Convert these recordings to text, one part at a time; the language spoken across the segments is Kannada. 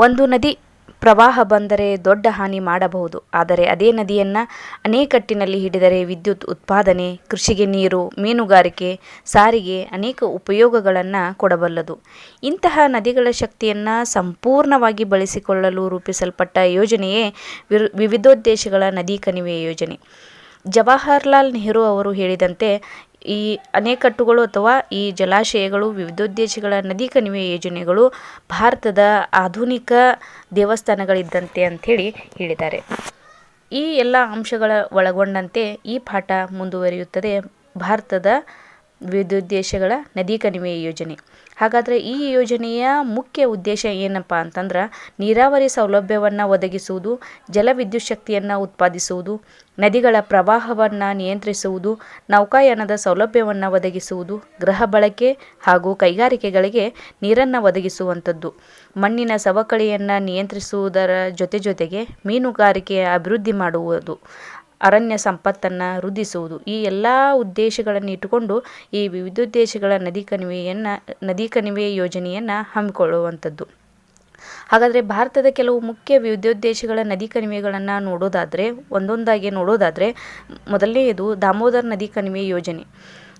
ಒಂದು ನದಿ ಪ್ರವಾಹ ಬಂದರೆ ದೊಡ್ಡ ಹಾನಿ ಮಾಡಬಹುದು. ಆದರೆ ಅದೇ ನದಿಯನ್ನು ಅಣೆಕಟ್ಟಿನಲ್ಲಿ ಹಿಡಿದರೆ ವಿದ್ಯುತ್ ಉತ್ಪಾದನೆ, ಕೃಷಿಗೆ ನೀರು, ಮೀನುಗಾರಿಕೆ, ಸಾರಿಗೆ ಅನೇಕ ಉಪಯೋಗಗಳನ್ನು ಕೊಡಬಲ್ಲದು. ಇಂತಹ ನದಿಗಳ ಶಕ್ತಿಯನ್ನು ಸಂಪೂರ್ಣವಾಗಿ ಬಳಸಿಕೊಳ್ಳಲು ರೂಪಿಸಲ್ಪಟ್ಟ ಯೋಜನೆಯೇ ವಿವಿಧೋದ್ದೇಶಗಳ ನದಿ ಕಣಿವೆ ಯೋಜನೆ. ಜವಾಹರ್ಲಾಲ್ ನೆಹರು ಅವರು ಹೇಳಿದಂತೆ ಈ ಅಣೆಕಟ್ಟುಗಳು ಅಥವಾ ಈ ಜಲಾಶಯಗಳು ವಿವಿಧೋದ್ದೇಶಗಳ ನದಿ ಕಣಿವೆ ಯೋಜನೆಗಳು ಭಾರತದ ಆಧುನಿಕ ದೇವಸ್ಥಾನಗಳಿದ್ದಂತೆ ಅಂಥೇಳಿ ಹೇಳಿದ್ದಾರೆ. ಈ ಎಲ್ಲ ಅಂಶಗಳ ಒಳಗೊಂಡಂತೆ ಈ ಪಾಠ ಮುಂದುವರಿಯುತ್ತದೆ. ಭಾರತದ ವಿವಿಧೋದ್ದೇಶಗಳ ನದಿ ಕಣಿವೆ ಯೋಜನೆ. ಹಾಗಾದರೆ ಈ ಯೋಜನೆಯ ಮುಖ್ಯ ಉದ್ದೇಶ ಏನಪ್ಪ ಅಂತಂದ್ರೆ ನೀರಾವರಿ ಸೌಲಭ್ಯವನ್ನು ಒದಗಿಸುವುದು ಜಲವಿದ್ಯುತ್ ಶಕ್ತಿಯನ್ನು ಉತ್ಪಾದಿಸುವುದು, ನದಿಗಳ ಪ್ರವಾಹವನ್ನು ನಿಯಂತ್ರಿಸುವುದು, ನೌಕಾಯಾನದ ಸೌಲಭ್ಯವನ್ನು ಒದಗಿಸುವುದು, ಗೃಹ ಬಳಕೆ ಹಾಗೂ ಕೈಗಾರಿಕೆಗಳಿಗೆ ನೀರನ್ನು ಒದಗಿಸುವಂಥದ್ದು. ಮಣ್ಣಿನ ಸವಕಳಿಯನ್ನು ನಿಯಂತ್ರಿಸುವುದರ ಜೊತೆ ಜೊತೆಗೆ ಮೀನುಗಾರಿಕೆಯ ಅಭಿವೃದ್ಧಿ ಮಾಡುವುದು. ಅರಣ್ಯ ಸಂಪತ್ತನ್ನು ವೃದ್ಧಿಸುವುದು. ಈ ಎಲ್ಲ ಉದ್ದೇಶಗಳನ್ನು ಇಟ್ಟುಕೊಂಡು ಈ ವಿವಿಧೋದ್ದೇಶಗಳ ನದಿ ಕಣಿವೆಯನ್ನು, ನದಿ ಕಣಿವೆ ಯೋಜನೆಯನ್ನು ಹಮ್ಮಿಕೊಳ್ಳುವಂಥದ್ದು. ಹಾಗಾದರೆ ಭಾರತದ ಕೆಲವು ಮುಖ್ಯ ವಿವಿಧೋದ್ದೇಶಗಳ ನದಿ ಕಣಿವೆಗಳನ್ನು ನೋಡೋದಾದರೆ, ಒಂದೊಂದಾಗಿ ನೋಡೋದಾದರೆ ಮೊದಲನೆಯದು ದಾಮೋದರ್ ನದಿ ಕಣಿವೆ ಯೋಜನೆ.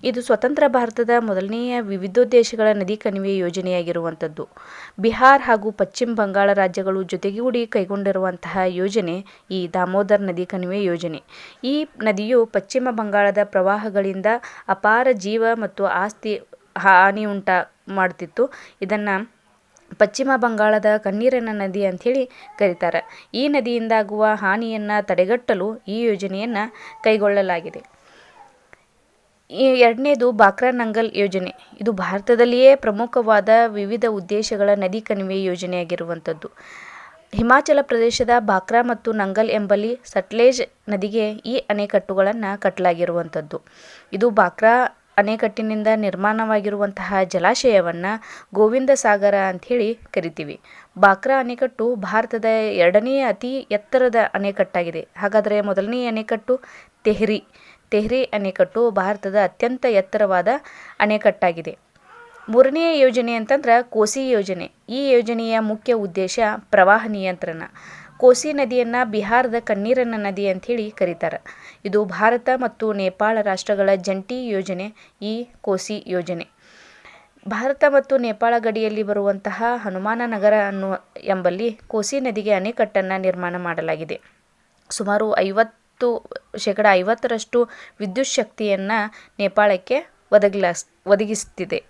ಇದು ಸ್ವತಂತ್ರ ಭಾರತದ ಮೊದಲನೆಯ ವಿವಿಧೋದ್ದೇಶಗಳ ನದಿ ಕಣಿವೆ ಯೋಜನೆಯಾಗಿರುವಂಥದ್ದು. ಬಿಹಾರ್ ಹಾಗೂ ಪಶ್ಚಿಮ ಬಂಗಾಳ ರಾಜ್ಯಗಳು ಜೊತೆಗೂಡಿ ಕೈಗೊಂಡಿರುವಂತಹ ಯೋಜನೆ ಈ ದಾಮೋದರ್ ನದಿ ಕಣಿವೆ ಯೋಜನೆ. ಈ ನದಿಯು ಪಶ್ಚಿಮ ಬಂಗಾಳದ ಪ್ರವಾಹಗಳಿಂದ ಅಪಾರ ಜೀವ ಮತ್ತು ಆಸ್ತಿ ಹಾನಿ ಉಂಟ ಮಾಡ್ತಿತ್ತು. ಇದನ್ನು ಪಶ್ಚಿಮ ಬಂಗಾಳದ ಕಣ್ಣೀರಿನ ನದಿ ಅಂಥೇಳಿ ಕರೀತಾರೆ. ಈ ನದಿಯಿಂದಾಗುವ ಹಾನಿಯನ್ನು ತಡೆಗಟ್ಟಲು ಈ ಯೋಜನೆಯನ್ನು ಕೈಗೊಳ್ಳಲಾಗಿದೆ. ಎರಡನೇದು ಬಾಕ್ರಾ ನಂಗಲ್ ಯೋಜನೆ. ಇದು ಭಾರತದಲ್ಲಿಯೇ ಪ್ರಮುಖವಾದ ವಿವಿಧ ಉದ್ದೇಶಗಳ ನದಿ ಕಣಿವೆ ಯೋಜನೆಯಾಗಿರುವಂಥದ್ದು. ಹಿಮಾಚಲ ಪ್ರದೇಶದ ಬಾಕ್ರಾ ಮತ್ತು ನಂಗಲ್ ಎಂಬಲ್ಲಿ ಸಟ್ಲೇಜ್ ನದಿಗೆ ಈ ಅಣೆಕಟ್ಟುಗಳನ್ನು ಕಟ್ಟಲಾಗಿರುವಂಥದ್ದು ಇದು ಬಾಕ್ರಾ ಅಣೆಕಟ್ಟಿನಿಂದ ನಿರ್ಮಾಣವಾಗಿರುವಂತಹ ಜಲಾಶಯವನ್ನು ಗೋವಿಂದ ಸಾಗರ ಅಂಥೇಳಿ ಕರಿತೀವಿ. ಬಾಕ್ರಾ ಅಣೆಕಟ್ಟು ಭಾರತದ ಎರಡನೇ ಅತಿ ಎತ್ತರದ ಅಣೆಕಟ್ಟಾಗಿದೆ. ಹಾಗಾದರೆ ಮೊದಲನೇ ಅಣೆಕಟ್ಟು ತೆಹ್ರಿ. ತೆಹ್ರಿ ಅಣೆಕಟ್ಟು ಭಾರತದ ಅತ್ಯಂತ ಎತ್ತರವಾದ ಅಣೆಕಟ್ಟಾಗಿದೆ. ಮೂರನೆಯ ಯೋಜನೆ ಅಂತಂದ್ರೆ ಕೋಸಿ ಯೋಜನೆ. ಈ ಯೋಜನೆಯ ಮುಖ್ಯ ಉದ್ದೇಶ ಪ್ರವಾಹ ನಿಯಂತ್ರಣ. ಕೋಸಿ ನದಿಯನ್ನು ಬಿಹಾರದ ಕಣ್ಣೀರನ್ನ ನದಿ ಅಂಥೇಳಿ ಕರೀತಾರೆ. ಇದು ಭಾರತ ಮತ್ತು ನೇಪಾಳ ರಾಷ್ಟ್ರಗಳ ಜಂಟಿ ಯೋಜನೆ ಈ ಕೋಸಿ ಯೋಜನೆ. ಭಾರತ ಮತ್ತು ನೇಪಾಳ ಗಡಿಯಲ್ಲಿ ಬರುವಂತಹ ಹನುಮಾನ ನಗರ ಅನ್ನುವ ಎಂಬಲ್ಲಿ ಕೋಸಿ ನದಿಗೆ ಅಣೆಕಟ್ಟನ್ನು ನಿರ್ಮಾಣ ಮಾಡಲಾಗಿದೆ. ಸುಮಾರು ಐವತ್ತು ಶೇಕಡ ಐವತ್ತರಷ್ಟು ವಿದ್ಯುತ್ ಶಕ್ತಿಯನ್ನು ನೇಪಾಳಕ್ಕೆ ಒದಗಿಲಾಸ್, ಒದಗಿಸ್ತಿದೆ.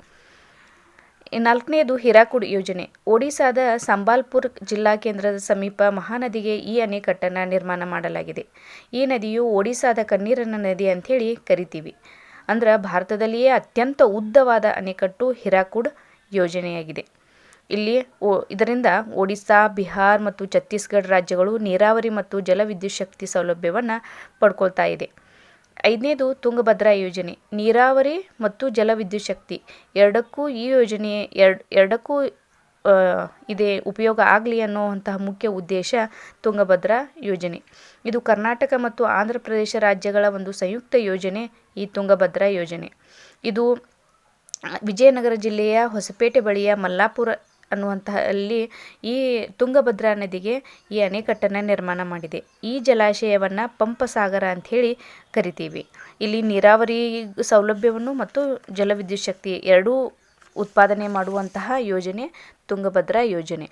ನಾಲ್ಕನೇದು ಹಿರಾಕುಡ್ ಯೋಜನೆ. ಒಡಿಶಾದ ಸಂಬಾಲ್ಪುರ್ ಜಿಲ್ಲಾ ಕೇಂದ್ರದ ಸಮೀಪ ಮಹಾನದಿಗೆ ಈ ಅಣೆಕಟ್ಟನ್ನು ನಿರ್ಮಾಣ ಮಾಡಲಾಗಿದೆ. ಈ ನದಿಯು ಒಡಿಶಾದ ಕಣ್ಣೀರಿನ ನದಿ ಅಂಥೇಳಿ ಕರಿತೀವಿ. ಅಂದ್ರೆ ಭಾರತದಲ್ಲಿಯೇ ಅತ್ಯಂತ ಉದ್ದವಾದ ಅಣೆಕಟ್ಟು ಹಿರಾಕುಡ್ ಯೋಜನೆಯಾಗಿದೆ. ಇಲ್ಲಿ ಓ, ಇದರಿಂದ ಒಡಿಸ್ಸಾ, ಬಿಹಾರ್ ಮತ್ತು ಛತ್ತೀಸ್ಗಢ ರಾಜ್ಯಗಳು ನೀರಾವರಿ ಮತ್ತು ಜಲವಿದ್ಯುತ್ ಶಕ್ತಿ ಸೌಲಭ್ಯವನ್ನು ಪಡ್ಕೊಳ್ತಾ ಇದೆ. ಐದನೇದು ತುಂಗಭದ್ರಾ ಯೋಜನೆ. ನೀರಾವರಿ ಮತ್ತು ಜಲವಿದ್ಯುತ್ ಶಕ್ತಿ ಎರಡಕ್ಕೂ ಈ ಯೋಜನೆ ಎರಡು, ಎರಡಕ್ಕೂ ಇದೇ, ಉಪಯೋಗ ಆಗಲಿ ಅನ್ನುವಂತಹ ಮುಖ್ಯ ಉದ್ದೇಶ ತುಂಗಭದ್ರಾ ಯೋಜನೆ. ಇದು ಕರ್ನಾಟಕ ಮತ್ತು ಆಂಧ್ರ ಪ್ರದೇಶ ರಾಜ್ಯಗಳ ಒಂದು ಸಂಯುಕ್ತ ಯೋಜನೆ ಈ ತುಂಗಭದ್ರಾ ಯೋಜನೆ. ಇದು ವಿಜಯನಗರ ಜಿಲ್ಲೆಯ ಹೊಸಪೇಟೆ ಬಳಿಯ ಮಲ್ಲಾಪುರ ಅನ್ನುವಂತಹ ಅಲ್ಲಿ ಈ ತುಂಗಭದ್ರಾ ನದಿಗೆ ಈ ಅಣೆಕಟ್ಟನ್ನು ನಿರ್ಮಾಣ ಮಾಡಿದೆ. ಈ ಜಲಾಶಯವನ್ನು ಪಂಪಸಾಗರ ಅಂಥೇಳಿ ಕರಿತೀವಿ. ಇಲ್ಲಿ ನೀರಾವರಿ ಸೌಲಭ್ಯವನ್ನು ಮತ್ತು ಜಲವಿದ್ಯುತ್ ಶಕ್ತಿ ಎರಡೂ ಉತ್ಪಾದನೆ ಮಾಡುವಂತಹ ಯೋಜನೆ ತುಂಗಭದ್ರಾ ಯೋಜನೆ.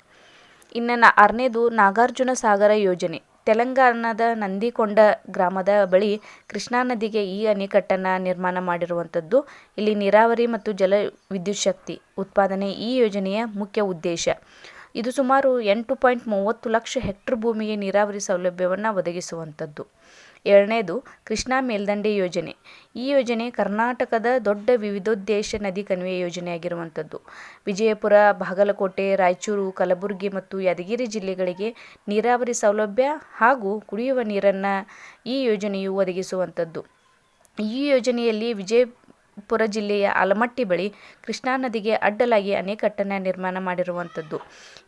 ಇನ್ನು ಆರನೇದು ನಾಗಾರ್ಜುನ ಸಾಗರ ಯೋಜನೆ. ತೆಲಂಗಾಣದ ನಂದಿಕೊಂಡ ಗ್ರಾಮದ ಬಳಿ ಕೃಷ್ಣಾ ನದಿಗೆ ಈ ಅಣೆಕಟ್ಟನ್ನು ನಿರ್ಮಾಣ ಮಾಡಿರುವಂಥದ್ದು. ಇಲ್ಲಿ ನೀರಾವರಿ ಮತ್ತು ಜಲ ವಿದ್ಯುತ್ ಶಕ್ತಿ ಉತ್ಪಾದನೆ ಈ ಯೋಜನೆಯ ಮುಖ್ಯ ಉದ್ದೇಶ. ಇದು ಸುಮಾರು ಎಂಟು ಪಾಯಿಂಟ್ ಮೂವತ್ತು ಲಕ್ಷ ಹೆಕ್ಟರ್ ಭೂಮಿಗೆ ನೀರಾವರಿ ಸೌಲಭ್ಯವನ್ನು ಒದಗಿಸುವಂಥದ್ದು. ಏಳನೇದು ಕೃಷ್ಣಾ ಮೇಲ್ದಂಡೆ ಯೋಜನೆ. ಈ ಯೋಜನೆ ಕರ್ನಾಟಕದ ದೊಡ್ಡ ವಿವಿಧೋದ್ದೇಶ ನದಿ ಕಣಿವೆ ಯೋಜನೆಯಾಗಿರುವಂಥದ್ದು. ವಿಜಯಪುರ, ಬಾಗಲಕೋಟೆ, ರಾಯಚೂರು, ಕಲಬುರಗಿ ಮತ್ತು ಯಾದಗಿರಿ ಜಿಲ್ಲೆಗಳಿಗೆ ನೀರಾವರಿ ಸೌಲಭ್ಯ ಹಾಗೂ ಕುಡಿಯುವ ನೀರನ್ನು ಈ ಯೋಜನೆಯು ಒದಗಿಸುವಂಥದ್ದು. ಈ ಯೋಜನೆಯಲ್ಲಿ ವಿಜಯಪುರ ಜಿಲ್ಲೆಯ ಆಲಮಟ್ಟಿ ಬಳಿ ಕೃಷ್ಣಾ ನದಿಗೆ ಅಡ್ಡಲಾಗಿ ಅಣೆಕಟ್ಟನ್ನು ನಿರ್ಮಾಣ ಮಾಡಿರುವಂಥದ್ದು.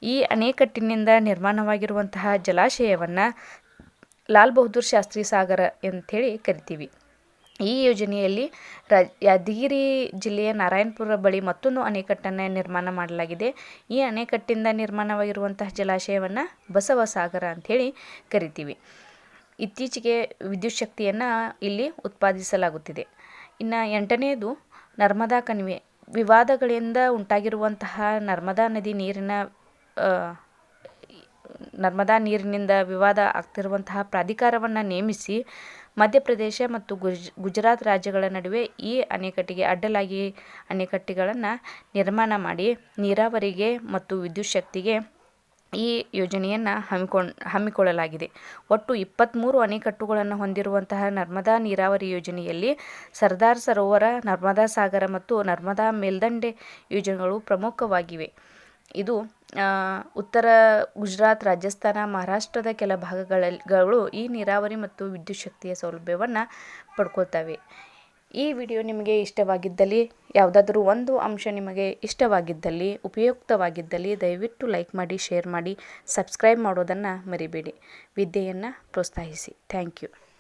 ಈ ಅಣೆಕಟ್ಟಿನಿಂದ ನಿರ್ಮಾಣವಾಗಿರುವಂತಹ ಜಲಾಶಯವನ್ನು ಲಾಲ್ ಬಹದ್ದೂರ್ ಶಾಸ್ತ್ರಿ ಸಾಗರ ಅಂಥೇಳಿ ಕರಿತೀವಿ. ಈ ಯೋಜನೆಯಲ್ಲಿ ರ, ಯಾದಗಿರಿ ಜಿಲ್ಲೆಯ ನಾರಾಯಣಪುರ ಬಳಿ ಮತ್ತೊಂದು ಅಣೆಕಟ್ಟನ್ನು ನಿರ್ಮಾಣ ಮಾಡಲಾಗಿದೆ. ಈ ಅಣೆಕಟ್ಟಿಂದ ನಿರ್ಮಾಣವಾಗಿರುವಂತಹ ಜಲಾಶಯವನ್ನು ಬಸವಸಾಗರ ಅಂಥೇಳಿ ಕರಿತೀವಿ. ಇತ್ತೀಚೆಗೆ ವಿದ್ಯುತ್ ಶಕ್ತಿಯನ್ನು ಇಲ್ಲಿ ಉತ್ಪಾದಿಸಲಾಗುತ್ತಿದೆ. ಇನ್ನು ಎಂಟನೆಯದು ನರ್ಮದಾ ಕಣಿವೆ. ವಿವಾದಗಳಿಂದ ಉಂಟಾಗಿರುವಂತಹ ನರ್ಮದಾ ನದಿ ನೀರಿನ ನರ್ಮದಾ ನೀರಿನಿಂದ ವಿವಾದ ಆಗ್ತಿರುವಂತಹ ಪ್ರಾಧಿಕಾರವನ್ನು ನೇಮಿಸಿ ಮಧ್ಯಪ್ರದೇಶ ಮತ್ತು ಗುಜ್, ಗುಜರಾತ್ ರಾಜ್ಯಗಳ ನಡುವೆ ಈ ಅಣೆಕಟ್ಟಿಗೆ ಅಡ್ಡಲಾಗಿ ಅಣೆಕಟ್ಟುಗಳನ್ನು ನಿರ್ಮಾಣ ಮಾಡಿ ನೀರಾವರಿಗೆ ಮತ್ತು ವಿದ್ಯುತ್ ಶಕ್ತಿಗೆ ಈ ಯೋಜನೆಯನ್ನು ಹಮ್ಮಿಕೊಂಡು ಹಮ್ಮಿಕೊಳ್ಳಲಾಗಿದೆ. ಒಟ್ಟು ಇಪ್ಪತ್ತ್ಮೂರು ಅಣೆಕಟ್ಟುಗಳನ್ನು ಹೊಂದಿರುವಂತಹ ನರ್ಮದಾ ನೀರಾವರಿ ಯೋಜನೆಯಲ್ಲಿ ಸರ್ದಾರ್ ಸರೋವರ, ನರ್ಮದಾ ಸಾಗರ ಮತ್ತು ನರ್ಮದಾ ಮೇಲ್ದಂಡೆ ಯೋಜನೆಗಳು ಪ್ರಮುಖವಾಗಿವೆ. ಇದು ಉತ್ತರ ಗುಜರಾತ್, ರಾಜಸ್ಥಾನ, ಮಹಾರಾಷ್ಟ್ರದ ಕೆಲ ಭಾಗಗಳಲ್ಲಿ ಈ ನೀರಾವರಿ ಮತ್ತು ವಿದ್ಯುತ್ ಶಕ್ತಿಯ ಸೌಲಭ್ಯವನ್ನು ಪಡ್ಕೊಳ್ತವೆ. ಈ ವಿಡಿಯೋ ನಿಮಗೆ ಇಷ್ಟವಾಗಿದ್ದಲ್ಲಿ, ಯಾವುದಾದ್ರೂ ಒಂದು ಅಂಶ ನಿಮಗೆ ಇಷ್ಟವಾಗಿದ್ದಲ್ಲಿ, ಉಪಯುಕ್ತವಾಗಿದ್ದಲ್ಲಿ, ದಯವಿಟ್ಟು ಲೈಕ್ ಮಾಡಿ, ಶೇರ್ ಮಾಡಿ, ಸಬ್ಸ್ಕ್ರೈಬ್ ಮಾಡೋದನ್ನು ಮರಿಬೇಡಿ. ವಿದ್ಯೆಯನ್ನು ಪ್ರೋತ್ಸಾಹಿಸಿ. Thank you.